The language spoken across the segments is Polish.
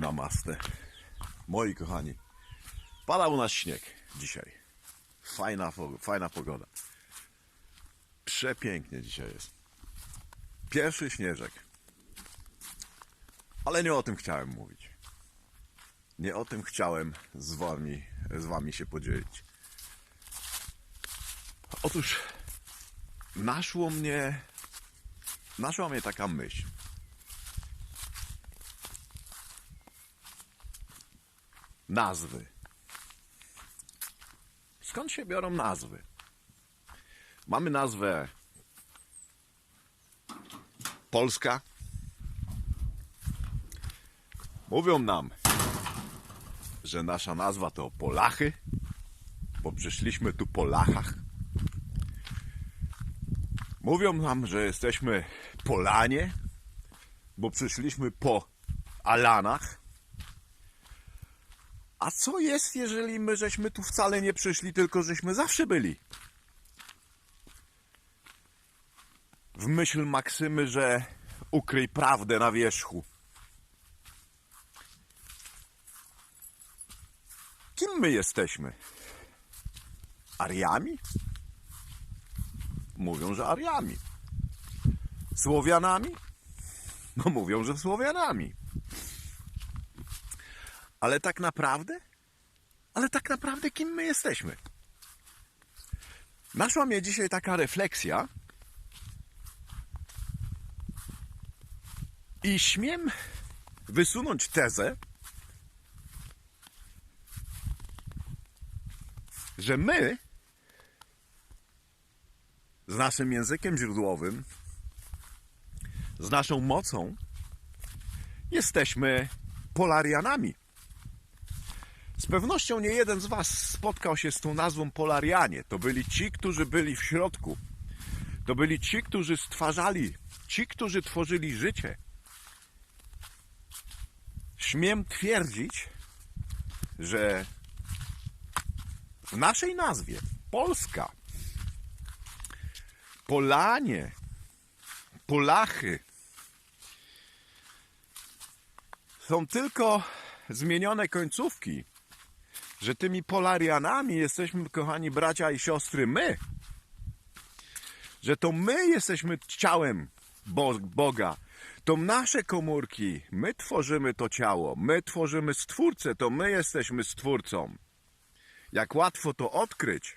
Namaste. Moi kochani, pada u nas śnieg dzisiaj. Fajna, fajna pogoda. Przepięknie dzisiaj jest. Pierwszy śnieżek. Ale nie o tym chciałem mówić. Nie o tym chciałem z wami, z wami się podzielić. Otóż naszło mnie, naszła mnie taka myśl. Nazwy. Skąd się biorą nazwy? Mamy nazwę Polska. Mówią nam, że nasza nazwa to Polachy, bo przyszliśmy tu po Lachach. Mówią nam, że jesteśmy Polanie, bo przyszliśmy po Alanach. A co jest, jeżeli my żeśmy tu wcale nie przyszli, tylko żeśmy zawsze byli? W myśl Maksymy, że ukryj prawdę na wierzchu. Kim my jesteśmy? Ariami? Mówią, że Ariami. Słowianami? No mówią, że Słowianami. Ale tak naprawdę? Ale tak naprawdę kim my jesteśmy? Naszła mnie dzisiaj taka refleksja i śmiem wysunąć tezę, że my z naszym językiem źródłowym, z naszą mocą, jesteśmy polarianami. Z pewnością nie jeden z Was spotkał się z tą nazwą Polarianie. To byli ci, którzy byli w środku. To byli ci, którzy stwarzali, ci, którzy tworzyli życie. Śmiem twierdzić, że w naszej nazwie Polska, Polanie, Polachy są tylko zmienione końcówki, że tymi polarianami jesteśmy, kochani bracia i siostry, my. Że to my jesteśmy ciałem Bo- Boga. To nasze komórki, my tworzymy to ciało, my tworzymy stwórcę, to my jesteśmy stwórcą. Jak łatwo to odkryć.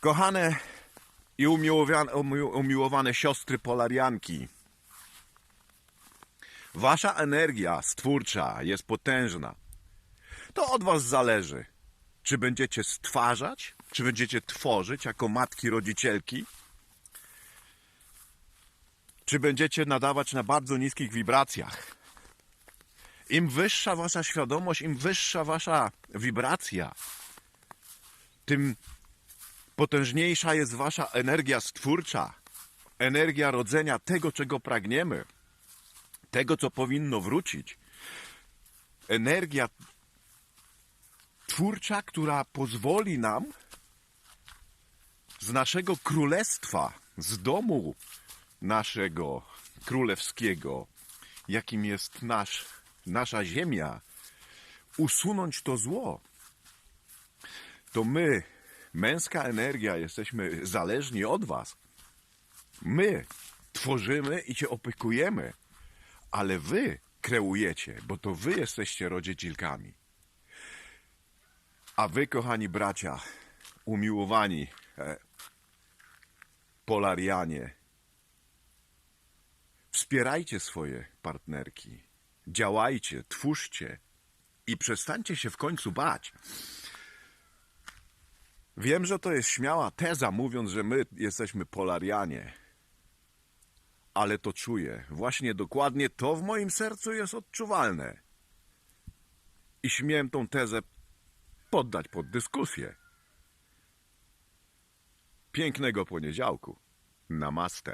Kochane i umiłowane, umił- umiłowane siostry polarianki, wasza energia stwórcza jest potężna. To od was zależy, czy będziecie stwarzać, czy będziecie tworzyć jako matki rodzicielki, czy będziecie nadawać na bardzo niskich wibracjach. Im wyższa wasza świadomość, im wyższa wasza wibracja, tym potężniejsza jest wasza energia stwórcza, energia rodzenia tego, czego pragniemy, tego, co powinno wrócić. Energia twórcza, która pozwoli nam z naszego królestwa, z domu naszego królewskiego, jakim jest nasz, nasza ziemia, usunąć to zło. To my, męska energia, jesteśmy zależni od Was. My tworzymy i się opiekujemy, ale Wy kreujecie, bo to Wy jesteście rodzicielkami. A Wy, kochani bracia, umiłowani e, polarianie, Wspierajcie swoje partnerki. Działajcie, twórzcie i przestańcie się w końcu bać. Wiem, że to jest śmiała teza, mówiąc, że my jesteśmy polarianie. Ale to czuję. Właśnie dokładnie to w moim sercu jest odczuwalne. I śmiem tą tezę poddać pod dyskusję. Pięknego poniedziałku. Namaste.